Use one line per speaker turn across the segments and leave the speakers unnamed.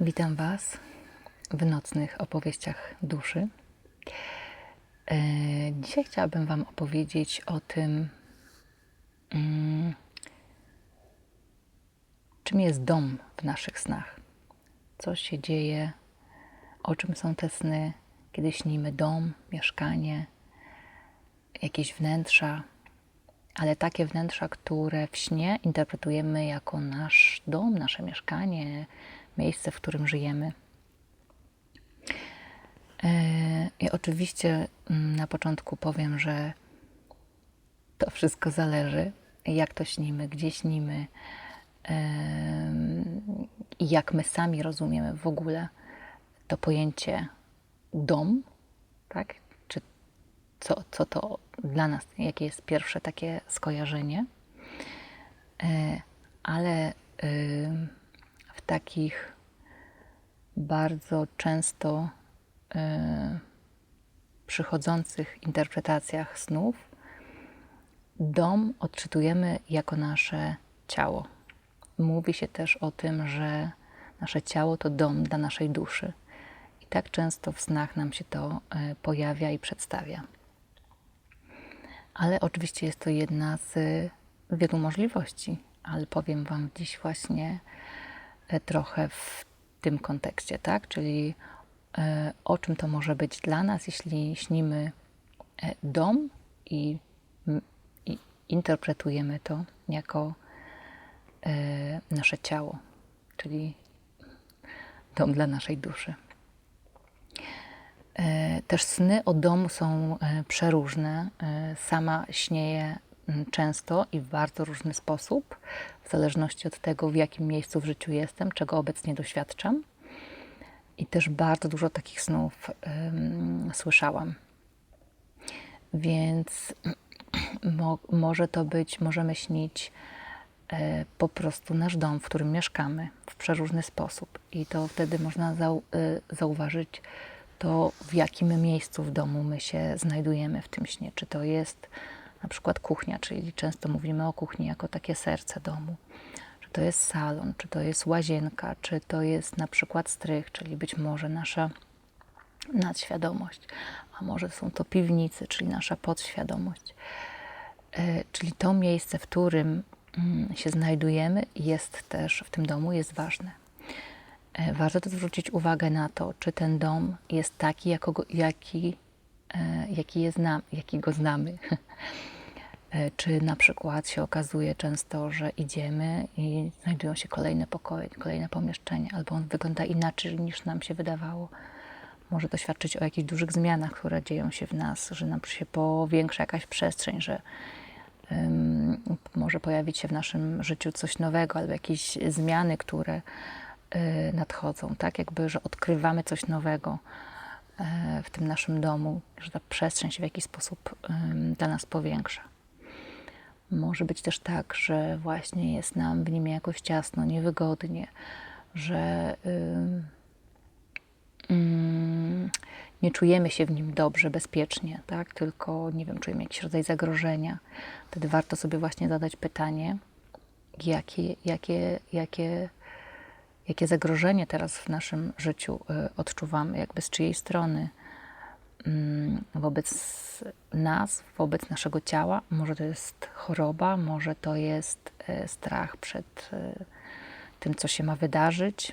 Witam Was w nocnych opowieściach duszy. E, Dzisiaj chciałabym Wam opowiedzieć o tym, mm, czym jest dom w naszych snach. Co się dzieje, o czym są te sny, kiedy śnimy dom, mieszkanie, jakieś wnętrza, ale takie wnętrza, które w śnie interpretujemy jako nasz dom, nasze mieszkanie, miejsce, w którym żyjemy. E, I oczywiście mm, na początku powiem, że to wszystko zależy, jak to śnimy, gdzie śnimy i jak my sami rozumiemy w ogóle to pojęcie dom, tak? Czy co, co to dla nas, jakie jest pierwsze takie skojarzenie. E, Ale w takich bardzo często y, przychodzących interpretacjach snów dom odczytujemy jako nasze ciało. Mówi się też o tym, że nasze ciało to dom dla naszej duszy. I tak często w snach nam się to y, pojawia i przedstawia. Ale oczywiście jest to jedna z wielu możliwości, ale powiem Wam dziś właśnie trochę w tym kontekście, tak? Czyli e, o czym to może być dla nas, jeśli śnimy e, dom i, i interpretujemy to jako e, nasze ciało, czyli dom dla naszej duszy. Też sny o domu są przeróżne. Sama śnieję często i w bardzo różny sposób, w zależności od tego, w jakim miejscu w życiu jestem, czego obecnie doświadczam. I też bardzo dużo takich snów em, słyszałam. Więc mo, może to być, możemy śnić e, po prostu nasz dom, w którym mieszkamy, w przeróżny sposób. I to wtedy można zau, e, zauważyć to, w jakim miejscu w domu my się znajdujemy w tym śnie. Czy to jest na przykład kuchnia, czyli często mówimy o kuchni jako takie serce domu. Czy to jest salon, czy to jest łazienka, czy to jest na przykład strych, czyli być może nasza nadświadomość, a może są to piwnice, czyli nasza podświadomość. E, Czyli to miejsce, w którym mm, się znajdujemy, jest też w tym domu, jest ważne. E, Warto też zwrócić uwagę na to, czy ten dom jest taki, jako jaki, jaki, je jaki go znamy. E, Czy na przykład się okazuje często, że idziemy i znajdują się kolejne pokoje, kolejne pomieszczenia, albo on wygląda inaczej niż nam się wydawało. Może to świadczyć o jakichś dużych zmianach, które dzieją się w nas, że nam się powiększa jakaś przestrzeń, że ym, może pojawić się w naszym życiu coś nowego, albo jakieś zmiany, które y, nadchodzą, tak jakby, że odkrywamy coś nowego e, w tym naszym domu, że ta przestrzeń się w jakiś sposób dla nas powiększa. Może być też tak, że właśnie jest nam w nim jakoś ciasno, niewygodnie, że ym, nie czujemy się w nim dobrze, bezpiecznie, tak? tylko nie wiem, czujemy jakiś rodzaj zagrożenia. Wtedy warto sobie właśnie zadać pytanie, jakie, jakie, jakie, jakie zagrożenie teraz w naszym życiu y, odczuwamy, jakby z czyjej strony mm, wobec nas, wobec naszego ciała. Może to jest choroba, może to jest e, strach przed e, tym, co się ma wydarzyć.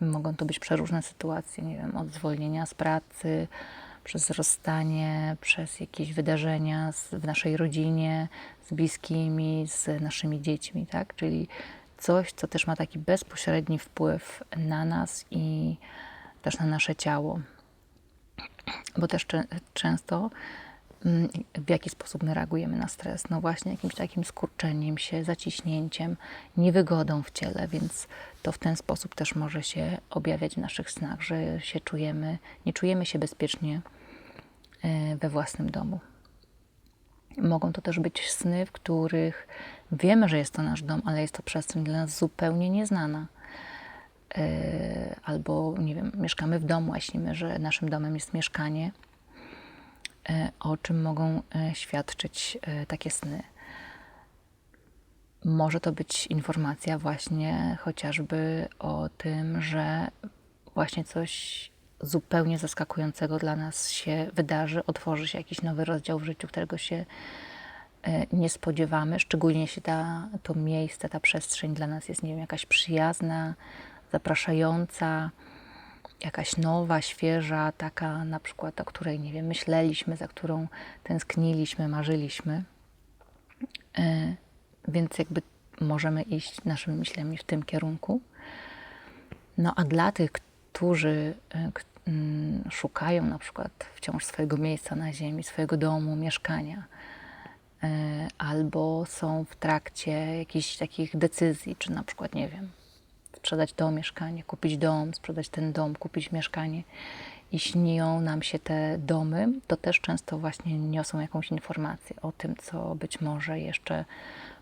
Mogą to być przeróżne sytuacje, nie wiem, od zwolnienia z pracy, przez rozstanie, przez jakieś wydarzenia w naszej rodzinie, z bliskimi, z naszymi dziećmi, tak? Czyli coś, co też ma taki bezpośredni wpływ na nas i też na nasze ciało bo też czę- często mm, w jaki sposób my reagujemy na stres? No właśnie jakimś takim skurczeniem się, zaciśnięciem, niewygodą w ciele, więc to w ten sposób też może się objawiać w naszych snach, że się czujemy, nie czujemy się bezpiecznie e, we własnym domu. Mogą to też być sny, w których wiemy, że jest to nasz dom, ale jest to przestrzeń dla nas zupełnie nieznana. E, Albo, nie wiem, mieszkamy w domu, a śnimy, że naszym domem jest mieszkanie. E, O czym mogą e, świadczyć takie sny? może to być informacja właśnie chociażby o tym, że właśnie coś zupełnie zaskakującego dla nas się wydarzy, otworzy się jakiś nowy rozdział w życiu, którego się e, nie spodziewamy, szczególnie jeśli ta, to miejsce, ta przestrzeń dla nas jest, nie wiem, jakaś przyjazna, zapraszająca, jakaś nowa, świeża, taka na przykład, o której, nie wiem, myśleliśmy, za którą tęskniliśmy, marzyliśmy. E, Więc jakby możemy iść naszymi myślami w tym kierunku. No a dla tych, którzy e, szukają na przykład wciąż swojego miejsca na ziemi, swojego domu, mieszkania, e, albo są w trakcie jakichś takich decyzji, czy na przykład, nie wiem, sprzedać to mieszkanie, kupić dom, sprzedać ten dom, kupić mieszkanie i śnią nam się te domy, to też często właśnie niosą jakąś informację o tym, co być może jeszcze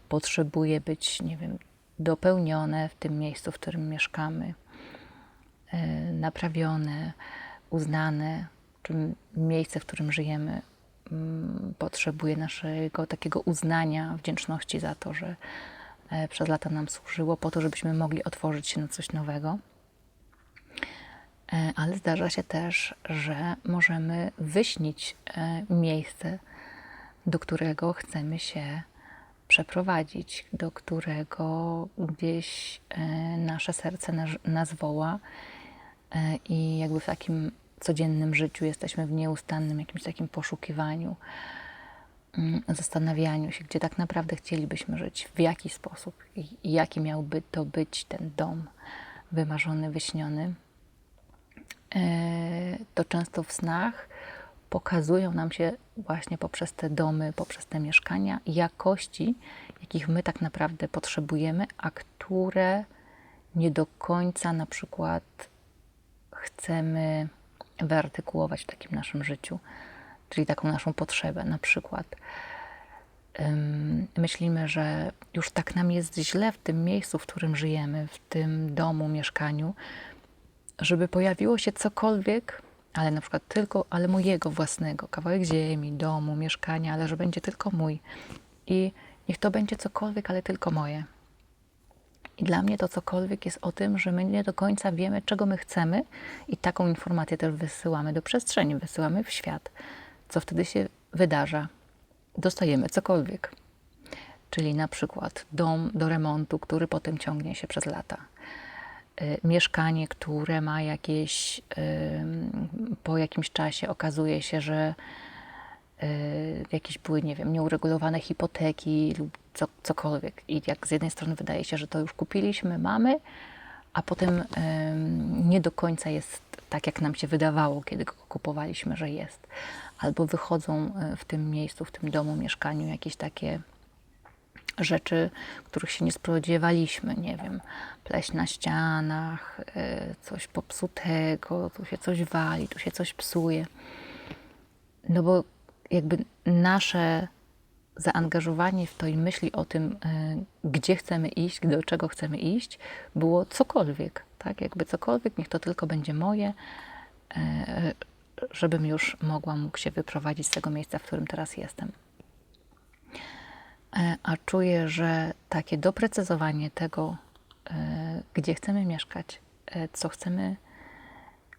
potrzebuje być, nie wiem, dopełnione w tym miejscu, w którym mieszkamy, naprawione, uznane, czy miejsce, w którym żyjemy, mm, potrzebuje naszego takiego uznania, wdzięczności za to, że e, przez lata nam służyło, po to, żebyśmy mogli otworzyć się na coś nowego. E, Ale zdarza się też, że możemy wyśnić e, miejsce, do którego chcemy się przeprowadzić, do którego gdzieś e, nasze serce nas, woła e, i jakby w takim codziennym życiu jesteśmy w nieustannym jakimś takim poszukiwaniu, mm, zastanawianiu się, gdzie tak naprawdę chcielibyśmy żyć, w jaki sposób i i jaki miałby to być ten dom wymarzony, wyśniony. E, To często w snach pokazują nam się właśnie poprzez te domy, poprzez te mieszkania, jakości, jakich my tak naprawdę potrzebujemy, a które nie do końca na przykład chcemy wyartykułować w takim naszym życiu, czyli taką naszą potrzebę. Na przykład myślimy, że już tak nam jest źle w tym miejscu, w którym żyjemy, w tym domu, mieszkaniu, żeby pojawiło się cokolwiek, ale na przykład tylko, ale mojego własnego, kawałek ziemi, domu, mieszkania, ale że będzie tylko mój. I niech to będzie cokolwiek, ale tylko moje. I dla mnie to cokolwiek jest o tym, że my nie do końca wiemy, czego my chcemy, i taką informację też wysyłamy do przestrzeni, wysyłamy w świat. Co wtedy się wydarza? Dostajemy cokolwiek. Czyli na przykład dom do remontu, który potem ciągnie się przez lata. Y, Mieszkanie, które ma jakieś, po jakimś czasie okazuje się, że y, jakieś były, nie wiem, nieuregulowane hipoteki lub co, cokolwiek. I jak z jednej strony wydaje się, że to już kupiliśmy, mamy, a potem ym, nie do końca jest tak, jak nam się wydawało, kiedy go kupowaliśmy, że jest. Albo wychodzą y, w tym miejscu, w tym domu, mieszkaniu jakieś takie rzeczy, których się nie spodziewaliśmy, nie wiem, pleść na ścianach, y, coś popsutego, tu się coś wali, tu się coś psuje. No bo jakby nasze zaangażowanie w to i myśli o tym, y, gdzie chcemy iść, do czego chcemy iść, było cokolwiek, tak? Jakby cokolwiek, niech to tylko będzie moje, y, żebym już mogła, mógł się wyprowadzić z tego miejsca, w którym teraz jestem. E, A czuję, że takie doprecyzowanie tego, e, gdzie chcemy mieszkać, e, co chcemy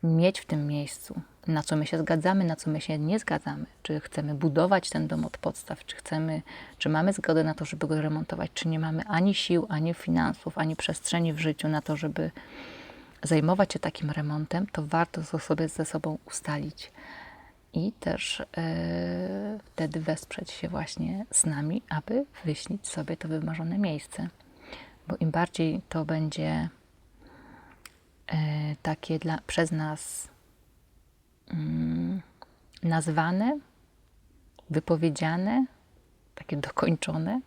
mieć w tym miejscu, na co my się zgadzamy, na co my się nie zgadzamy, czy chcemy budować ten dom od podstaw, czy chcemy, czy mamy zgodę na to, żeby go remontować, czy nie mamy ani sił, ani finansów, ani przestrzeni w życiu na to, żeby zajmować się takim remontem, to warto to sobie ze sobą ustalić i też e, wtedy wesprzeć się właśnie z nami, aby wyśnić sobie to wymarzone miejsce. Bo im bardziej to będzie takie dla, przez nas mm, nazwane, wypowiedziane, takie dokończone,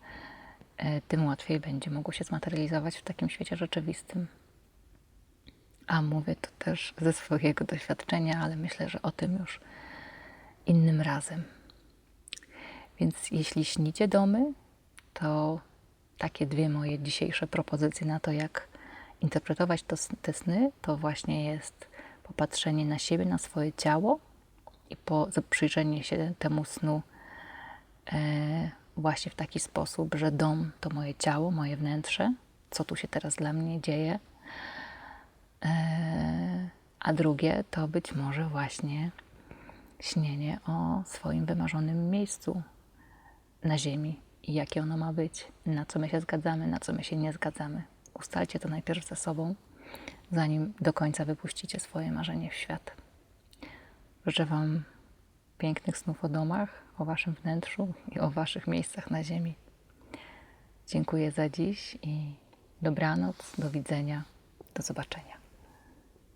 e, tym łatwiej będzie mogło się zmaterializować w takim świecie rzeczywistym. A mówię to też ze swojego doświadczenia, ale myślę, że o tym już innym razem. Więc jeśli śnicie domy, to takie dwie moje dzisiejsze propozycje na to, jak interpretować to, te sny, to właśnie jest popatrzenie na siebie, na swoje ciało i po, przyjrzenie się temu snu e, właśnie w taki sposób, że dom to moje ciało, moje wnętrze, co tu się teraz dla mnie dzieje. E, A drugie to być może właśnie śnienie o swoim wymarzonym miejscu na Ziemi i jakie ono ma być, na co my się zgadzamy, na co my się nie zgadzamy. Ustalcie to najpierw ze sobą, zanim do końca wypuścicie swoje marzenie w świat. Życzę Wam pięknych snów o domach, o Waszym wnętrzu i o Waszych miejscach na Ziemi. Dziękuję za dziś i dobranoc, do widzenia, do zobaczenia.